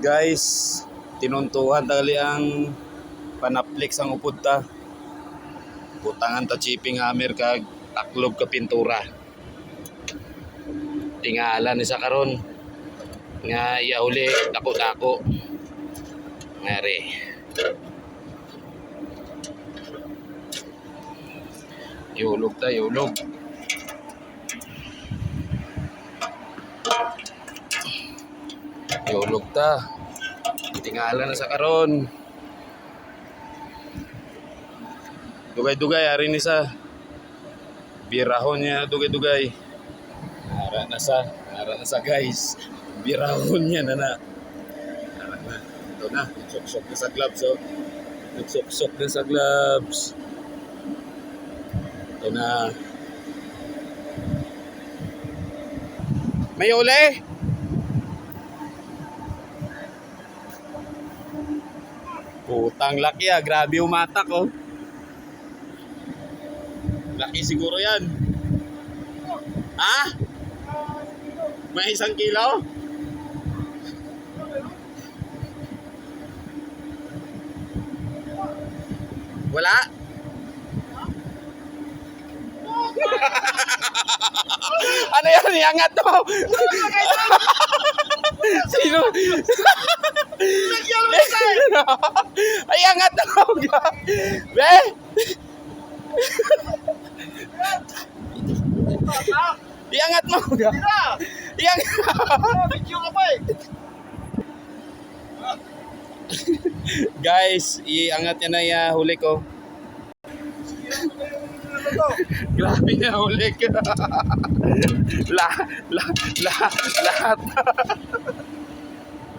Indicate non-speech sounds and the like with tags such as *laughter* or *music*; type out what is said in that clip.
Guys, tinuntuhan tagali ang panaplik sang upod ta. Butangan ta chipping hammer kag taklob ka pintura. Tingala ni sa karon nga iyauli dako-dako. Ngari. Yulog ta, yulog. Yulog ta. Tingala na sa karon. Dugay-dugay ari ni sa birahon niya dugay-dugay. Nara na sa, nara na sa guys. Birahon niya na na. Nara na. Ito na, sok-sok na sa gloves oh. Nagsok-sok na sa gloves. Ito na. May uli! Putang laki ah, grabe umatak oh. Laki siguro yan. Ha? May isang kilo? Wala? *laughs* ano yan? Iangat mo! *laughs* Sino? Ay, angat mo! Be! Iangat mo! Iangat! Video ka pa eh. Guys, iangat niya na ya huli ko. Grabe na huli ko. *laughs* la, la, la, lahat.